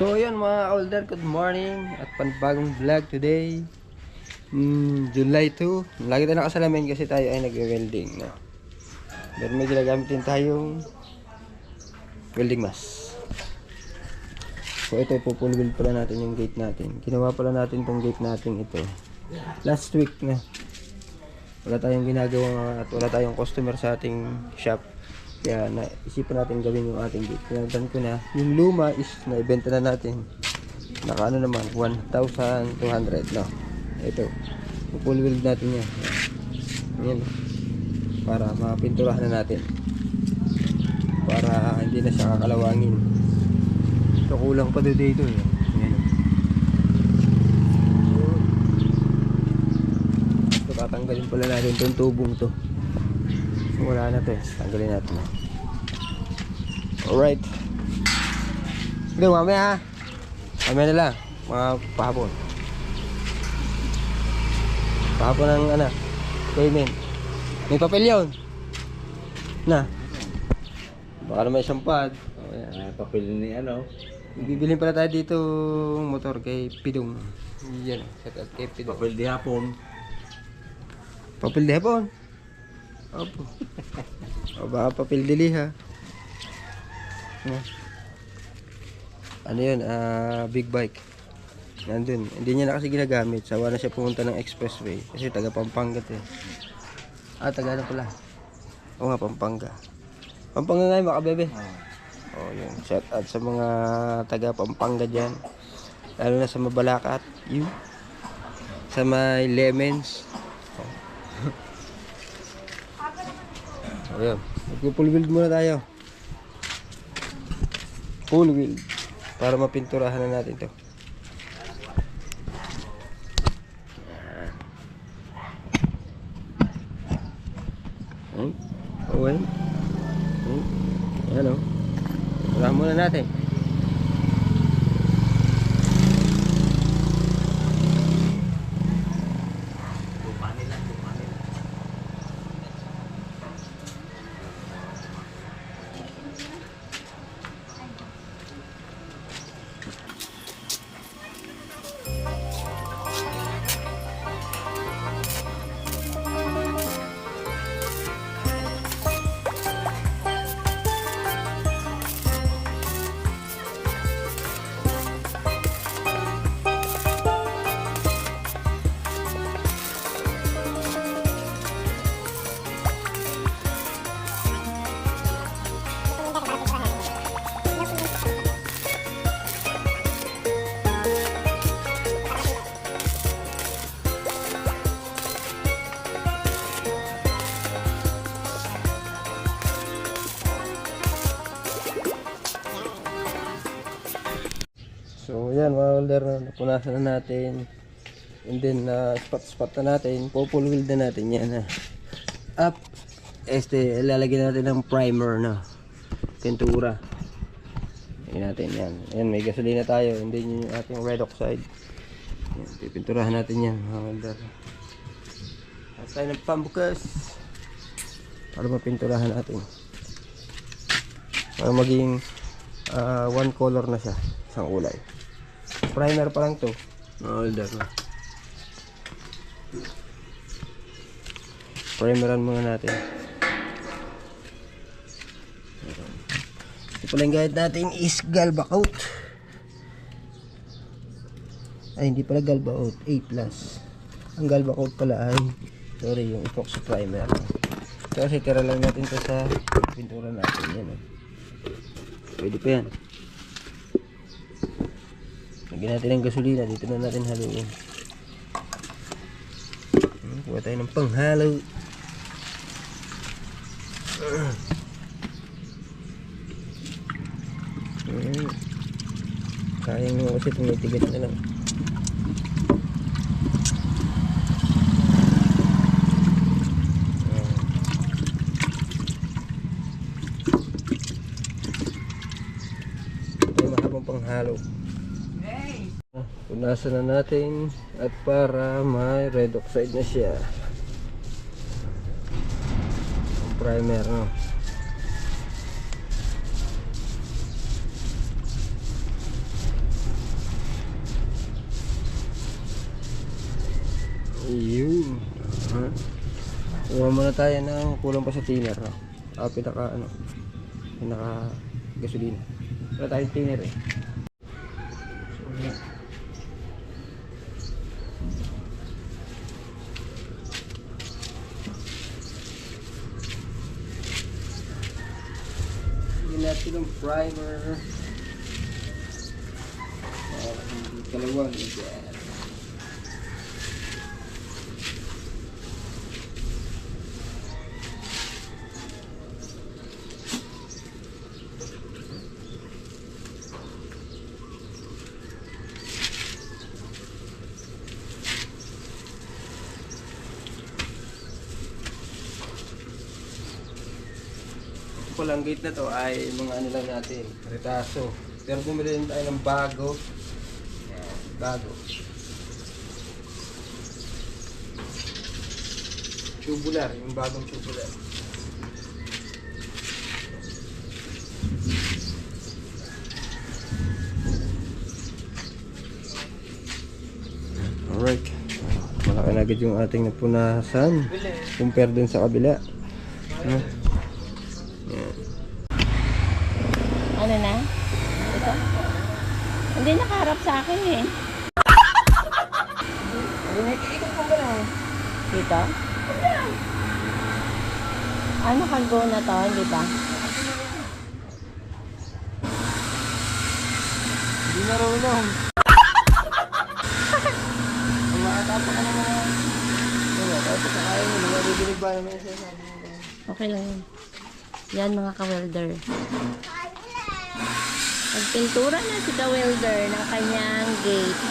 So yun mga older, good morning at panibagong vlog today. Mm, July 2. Lagi tayo nakasalamin kasi tayo ay nagwe-welding. No? Pero may ginagamit din tayong welding mask. So ito, ipupulweld pala natin yung gate natin. Ginawa pala natin tong gate natin ito. Last week na. Wala tayong ginagawa at wala tayong customer sa ating shop. Kaya naisipan natin gawin yung ating gate. Pinagdan ko na. Yung luma is naibenta na natin. Naka ano naman, 1,200 no. Ito. Full weld natin yan. Yan. Para mapinturahan na natin. Para hindi na siya kakalawangin. Ito kulang pa dito eh. Yan. Ito tatanggalin pala natin itong tubong to. Wala na to eh. Tanggalin natin. Alright. Sige, mamaya ha. Mamaya na lang. Mga pahapon. Pahapon ng ano, payment. May papel yun. Na. Baka naman isang pad. O, yan. Ah, papel ni ano. Bibilin pala tayo dito motor kay Pidong. Yan. Shout out kay Pidong. Papel di hapon. Papel de hapon. Opo. o baka papel dili ha. Ano? Yun? Ah, big bike. Nandun. Hindi niya na kasi ginagamit. Sawa na siya pumunta ng expressway. Kasi taga Pampanga to eh. Ah, taga ano pala? Oo nga, Pampanga. Pampanga nga yun, baka bebe. Oh, yun. Shout out sa mga taga Pampanga dyan. Lalo na sa Mabalacat. Yun. Sa may Lemons. Ayun. Mag-full wheel muna tayo. Full wheel. Para mapinturahan na natin to. Ay, okay. Ay, ayan o. Turahan muna natin. Welder na natin. And then na spot spot na natin. Popul wheel na natin yan ha. Up. Este, lalagyan natin ng primer na. Pintura. Lagyan natin yan. Yan, may gasolina tayo. And then yung ating red oxide. Yan, pipinturahan natin yan mga welder. At tayo nagpambukas. Para mapinturahan natin. Para maging ah, one color na siya. Isang kulay. Primer pa lang to. Older na. Primeran muna natin. Ito pala yung guide natin is Galba Coat. Ay, hindi pala Galba Coat. A+. Ang Galba Coat pala ay sorry, yung epoxy primer. Kasi tira lang natin to sa pintura natin. Yan, oh. Pwede pa yan. Lagyan natin ng gasolina. Dito na natin haluin. Hmm, Kuha tayo ng panghalo. Hmm. Sayang naman kasi tumitigas na lang. Ay, mahabang panghalo. Punasan na natin at para may red oxide na siya. Ang primer no. Yun. Ha? Huwag muna tayo ng kulang pa sa thinner. Ha? Ah, pinaka ano. Pinaka gasolina. Wala tayong thinner eh. Natin ng primer. Ah, hindi kalawang yan. Ito po lang gate na to ay mga ano lang natin, retaso. Pero bumili rin tayo ng bago. Yan, bago. Tubular, yung bagong tubular. Alright. Malaki na agad yung ating napunasan. Compare dun sa kabila. Ano? Yan. Ano na? Ito? Hindi nakaharap sa akin eh. Dito? Ano na to, di ba? Hindi marunong. Umakatapa ka naman. Wala, tapos kakain mo. Nabibig ba naman yung sinasabi mo? Okay lang yun. Yan mga ka-welder. Nagpintura na si ka-welder ng kanyang gate.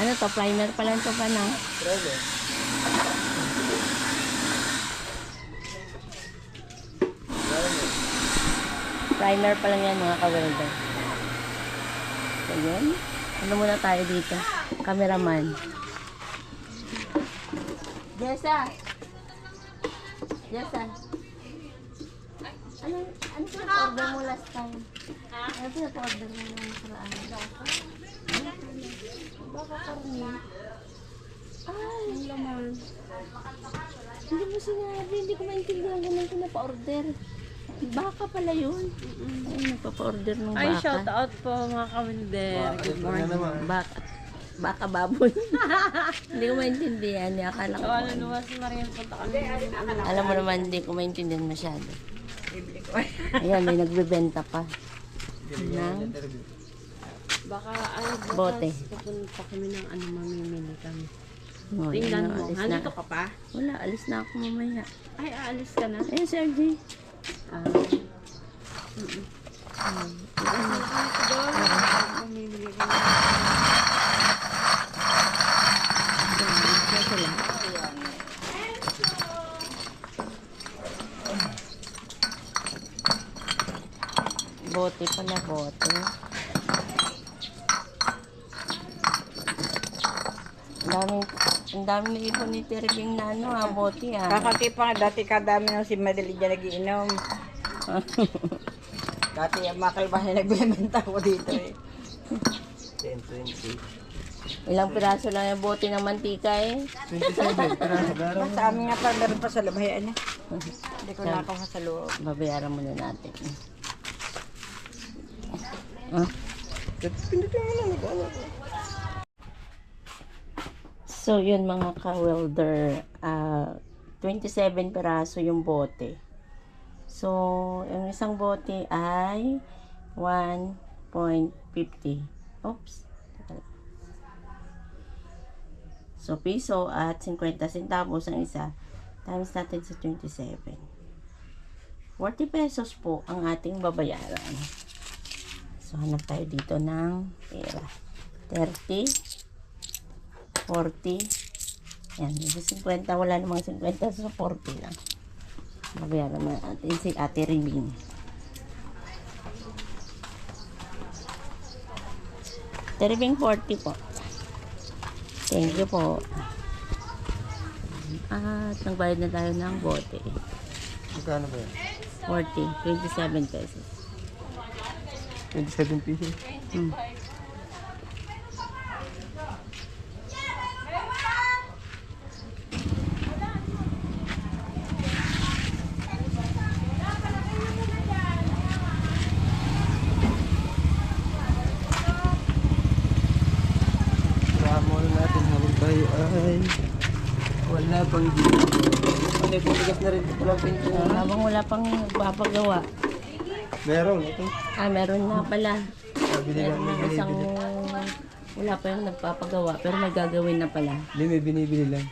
Ano to? Primer pa lang to pa na. Primer pa lang yan mga ka-welder. So yun. Ano muna tayo dito? Cameraman. Jessa! Jessa! Ano, ano pinag-order mo last time? Ano pinag-order mo nung nakaraan? Baka karni. Ay, ang laman. Hindi mo sinabi, hindi ko maintindihan ganun pinapa-order. Baka pala yun. Ay, nagpapa-order ng baka. Ay, shout out po mga kawilder. Good morning. Baka, baka baboy. hindi ko maintindihan. Akala ko. Ano naman si Marian punta kami. Alam mo naman, hindi ko maintindihan masyado. Ayan, may nagbebenta pa. Ng Baka, ano, Bote. Pupunta kami ng ano, mamimili kami. Oh, Tingnan mo. Nandito ka pa? Wala, alis na ako mamaya. Ay, aalis ka na. Eh, Sir J. Ah. Mm-mm. Mamimili kami. Ito lang. Bote pala, bote. Ang daming, ang daming naipon ni Terbing na ano, ah, bote ah. Kakati pa nga, dati kadami nung si Madali dyan nagiinom. Dati ang makalbas na nagbebenta ko dito eh. 10, 20. Ilang piraso lang yung bote ng mantika eh. 27. Piraso garo. Sa amin nga pa, meron pa sa labayan niya. Hindi ko nakakuha sa loob. Babayaran muna natin. So, yun mga ka-welder, ah 27 peraso yung bote. So, yung isang bote ay 1.50. Oops. So, piso at 50 centavos ang isa. Times natin sa 27. 40 pesos po ang ating babayaran. So, hanap tayo dito ng pera. 30 40. Yan, yung 50, wala namang 50, so 40 lang. Babayaran na natin si Ate Rilin. Ate Rilin, 40 po. Thank you po. At nagbayad na tayo ng bote. Magkano ba yan? 40, 27 pesos. 27 pieces. Hmm. Ay wala pang dito. Ano yung pumigas na rin walang pinto. Ah, habang wala pang nagpapagawa. Meron, ito. Ah, meron na pala. Sabi nila Meron na isang wala pa yung nagpapagawa pero may gagawin na pala. Hindi, may binibili lang.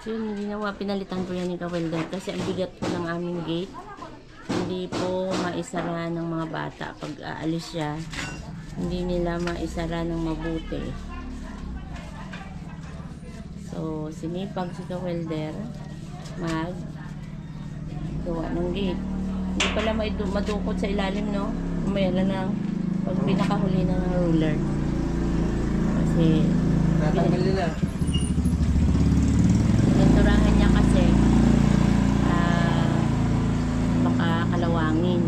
So yun, ginawa, pinalitan ko yan ni Kawelder kasi ang bigat po ng aming gate. Hindi po maisara ng mga bata pag aalis siya. Hindi nila maisara ng mabuti. So, sinipag si Kawelder mag gawa ng gate. Hindi pala madukot sa ilalim, no? Umaya lang pag pinakahuli na ng ruler. Kasi Natanggal nila. Pininturahan niya kasi ah baka kalawangin.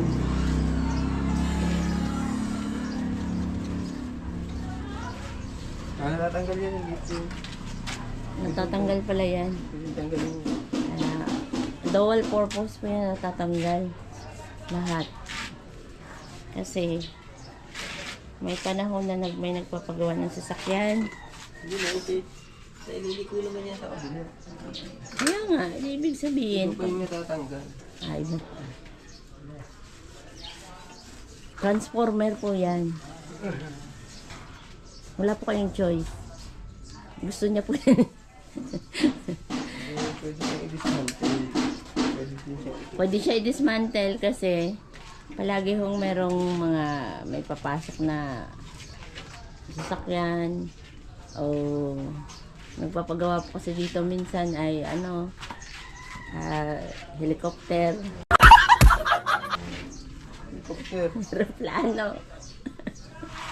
Ah, natanggal yan yung dito. Natatanggal pala yan. Tinatanggal yung... Dual purpose po yan natatanggal. Lahat. Kasi may panahon na nag, may nagpapagawa ng sasakyan. Hindi na, ito. Sa ililiko naman yan sa kabila. Kaya nga, ibig sabihin, Ito pa yung natatanggal. Ay, Transformer po yan. Wala po kayong choice. Gusto niya po yan. Eh, Pwede siyang i-dismantle. Pwede siya i-dismantle kasi palagi hong merong mga may papasok na sasakyan o nagpapagawa po kasi dito minsan ay ano ah, helicopter, Helicopter. aeroplano.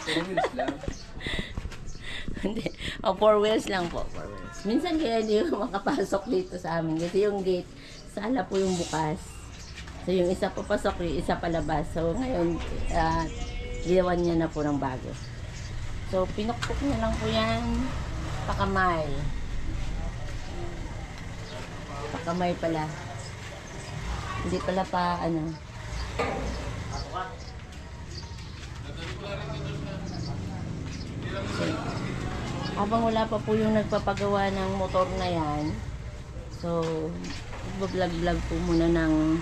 Four wheels lang. Hindi. O, four wheels lang po. Four wheels. Minsan kaya hindi makapasok dito sa amin. Kasi yung gate, sala po yung bukas. So, yung isa papasok, yung isa palabas. So, ngayon, uh, ginawan niya na po ng bago. So, pinukpok na lang po yan. Pakamay. Pakamay pala. Hindi pala pa, ano. So, habang wala pa po yung nagpapagawa ng motor na yan, so, vlog-vlog po muna ng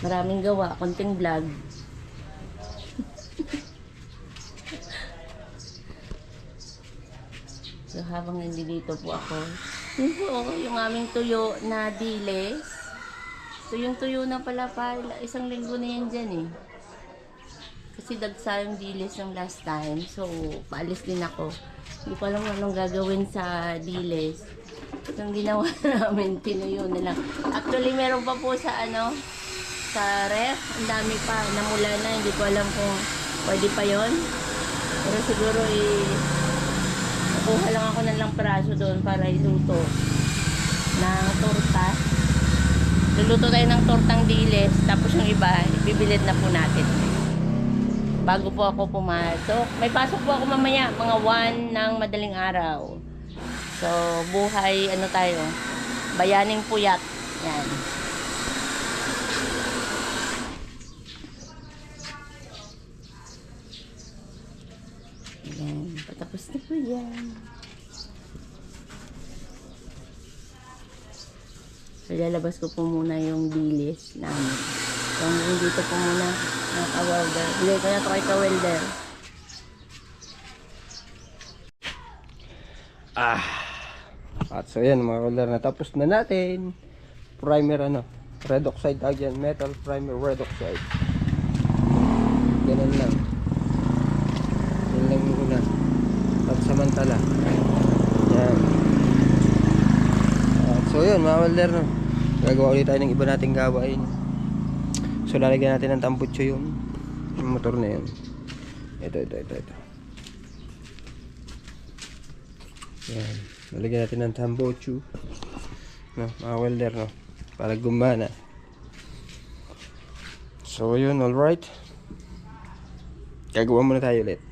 maraming gawa, konting vlog. so, habang nandito po ako, yun po, yung aming tuyo na diles. So, yung tuyo na pala pa, isang linggo na yan dyan eh. Kasi dagsa yung dilis ng last time. So, paalis din ako. Hindi ko alam anong gagawin sa dilis. Yung ginawa namin, tinuyo na lang. Actually, meron pa po sa ano, sa ref. Ang dami pa. Namula na. Hindi ko alam kung pwede pa yon Pero siguro, eh, nakuha lang ako ng lang peraso doon para iluto ng torta. Luluto tayo ng tortang dilis. Tapos yung iba, ibibilid na po natin bago po ako pumasok. May pasok po ako mamaya, mga 1 ng madaling araw. So, buhay, ano tayo, bayaning puyat. Yan. Yan, patapos na po yan. So, lalabas ko po muna yung bilis namin. So, dito po muna mga ka-welder. Bigay ko na ito kay ka-welder. At so yan mga kulder, natapos na natin. Primer ano, red oxide yan, metal primer red oxide. Ganun lang. Yan lang muna. At samantala. Yan. At so yun mga welder no. Gagawa ulit tayo ng iba nating gawain. So lalagyan natin ng tambutso yung, yung motor na yun. Ito, ito, ito, ito. Yan. Lalagyan natin ng tambochu. No, mga welder, no? Para gumana. So, yun, alright. Gagawa muna tayo ulit.